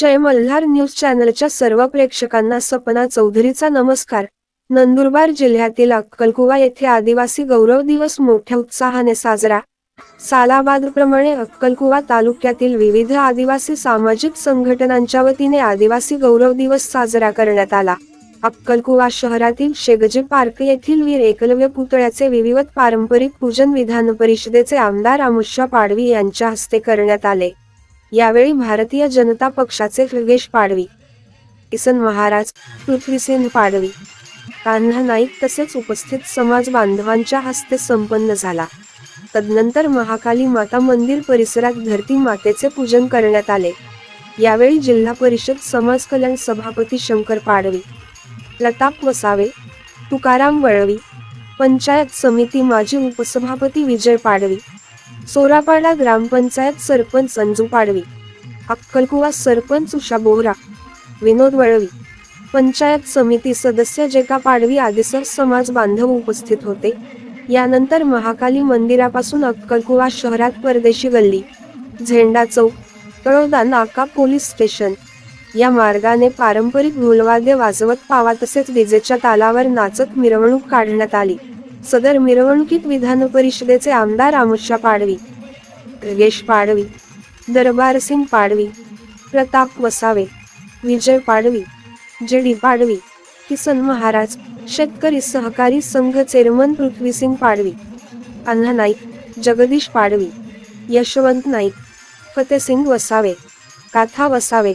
जय Malhar news चॅनलच्या सर्व प्रेक्षकांना सपना चौधरीचा नमस्कार. नंदुरबार जिल्ह्यातील अक्कलकुवा येथे आदिवासी गौरव दिवस मोठ्या उत्साहाने साजरा. सालाबादप्रमाणे अक्कलकुवा तालुक्यातील विविध आदिवासी सामाजिक संघटनांच्या वतीने आदिवासी गौरव दिवस साजरा करण्यात आला. अक्कलकुवा शहरातील शेगजे पार्क येथील वीर एकलव्य पुतळ्याचे विविध पारंपरिक पूजन विधान परिषदेचे आमदार अमुषा पाडवी यांच्या हस्ते करण्यात आले. यावेळी भारतीय जनता पक्षाचे योगेश पाडवी. किसन महाराज पृथ्वीसेन पाडवी. कान्हा नाईक तसेच उपस्थित समाज बांधवांच्या हस्ते संपन्न झाला. तदनंतर महाकाली माता मंदिर परिसरात धरती मातेचे पूजन करण्यात आले. यावेळी जिल्हा परिषद समाज कल्याण सभापती शंकर पाडवी लताप वसावे तुकाराम वळवी पंचायत समिती माजी उपसभापती विजय पाडवी सोरापाडा ग्रामपंचायत सरपंच संजू पाडवी अक्कलकुवा सरपंच उषा बोहरा विनोद वळवी पंचायत समिती सदस्य जेका पाडवी आदिसर समाज बांधव उपस्थित होते. यानंतर महाकाली मंदिरापासून अक्कलकुवा शहरात परदेशी गल्ली झेंडा चौक तळोदा नाका पोलीस स्टेशन या मार्गाने पारंपरिक ढोलवाद्य वाजवत पावा तसेच विजेच्या तालावर नाचत मिरवणूक काढण्यात आली. सदर मिरवणुकीत विधान परिषदेचे आमदार अमुषा पाडवी योगेश पाडवी दरबारसिंग पाडवी प्रताप वसावे विजय पाडवी जे डी पाडवी किसन महाराज शेतकरी सहकारी संघ चेअरमन पृथ्वीसिंग पाडवी अण्णा नाईक जगदीश पाडवी यशवंत नाईक फतेसिंग वसावे काथा वसावे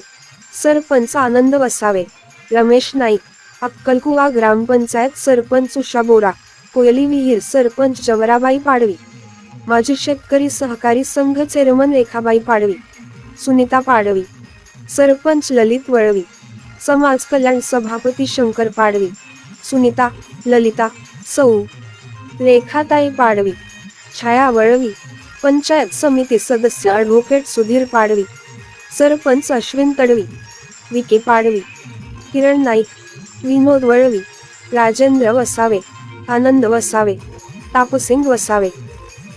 सरपंच आनंद वसावे रमेश नाईक अक्कलकुवा ग्रामपंचायत सरपंच उषा बोरा कोयली विहीर सरपंच जवराबाई पाडवी. माजी शेतकरी सहकारी संघ चेअरमन रेखाबाई पाडवी. सुनीता पाडवी. सरपंच ललित वळवी. समाज कल्याण सभापती शंकर पाडवी. सुनीता ललिता सौ. रेखाताई पाडवी. छाया वळवी. पंचायत समिती सदस्य advocate Sudhir Padvi. Sarpanch Ashwin Tadvi. V K Padvi. Kiran Naik Vinod Valvi. Rajendra Vasave. Anand Vasave Tapsing Vasave.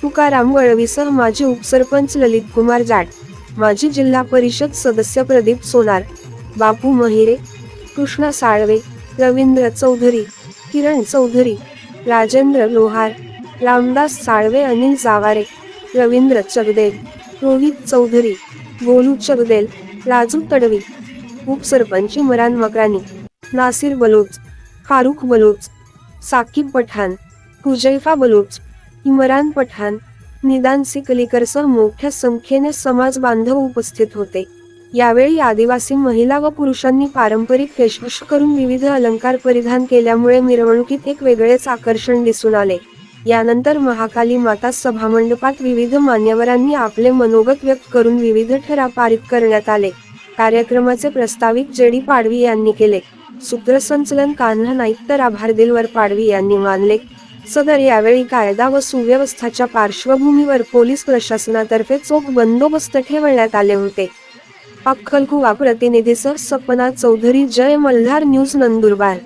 Tukaram वळवीसह माजी उपसरपंच ललित कुमार जाट माजी जिल्हा परिषद सदस्य प्रदीप सोनार बापू महिरे कृष्णा साळवे रवींद्र चौधरी किरण चौधरी राजेंद्र लोहार रामदास साळवे अनिल जावारे रवींद्र चगदेल रोहित चौधरी गोलू चगदेल राजू तडवी उपसरपंच इमरान मकरानी नासिर बलोच फारुख बलोच साकिब पठाण हुजैफा बलूच इमरान पठाण निदान सिकलीकरसह मोठ्या संख्येने समाज बांधव उपस्थित होते. यावेळी आदिवासी महिला व पुरुषांनी पारंपरिक फेशभूष करून विविध अलंकार परिधान केल्यामुळे मिरवणुकीत एक वेगळेच आकर्षण दिसून आले. यानंतर महाकाली माता सभामंडपात विविध मान्यवरांनी आपले मनोगत व्यक्त करून विविध ठराव पारित करण्यात आले. कार्यक्रमाचे प्रस्तावित जेडी पाडवी यांनी केले. सूत्रसंचलन कान्हा नाईक तर आभार दिलवर पाडवी यांनी मानले. सदर यावेळी कायदा व सुव्यवस्थाच्या पार्श्वभूमीवर पोलीस प्रशासनातर्फे चोख बंदोबस्त ठेवण्यात आले होते. अक्कलकुवा प्रतिनिधीसह सपना चौधरी जय मल्हार न्यूज नंदुरबार.